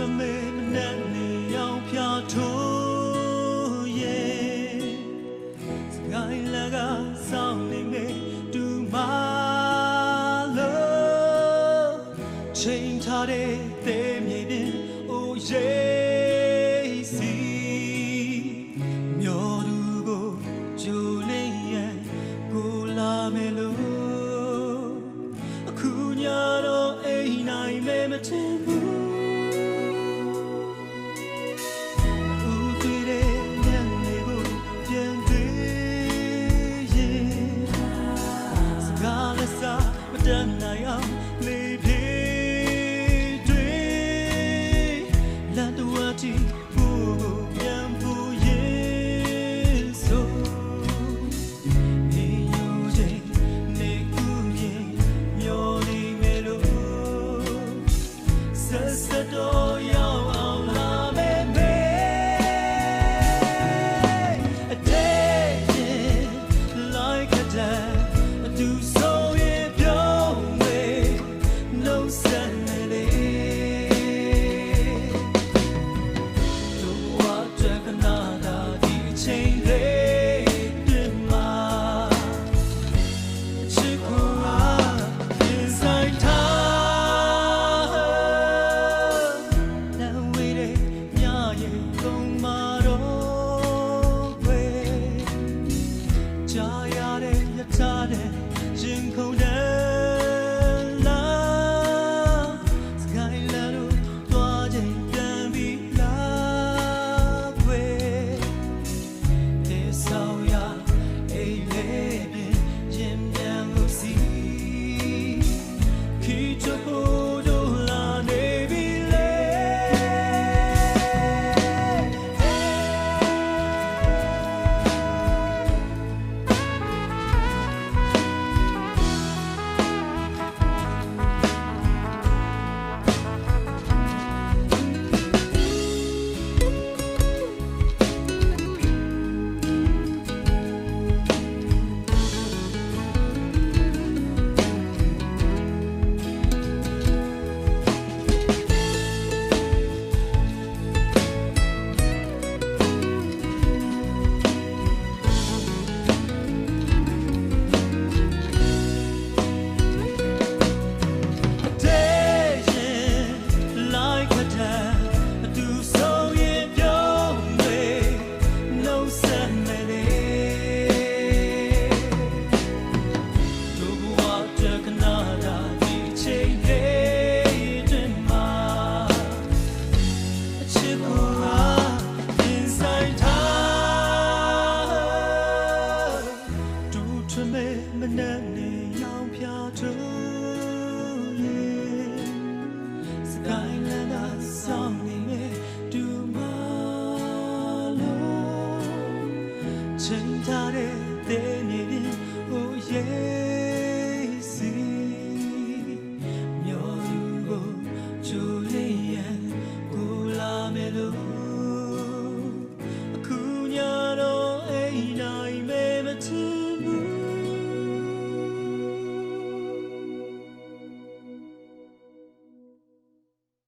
ွမေမနဲ့နေအောင်ဖြာထိုးရဲ့စကိုင်းလကစောင်းနေမေတူမလို့ချိန်ထားတဲ့သေမြေပြင်အိုရေးစီမျောသူကိုဂျူလီယန်ကိုလာမယ်လို့အခုညတော့အိမ်နိုင်မဲမတင်ဘူး the door. day.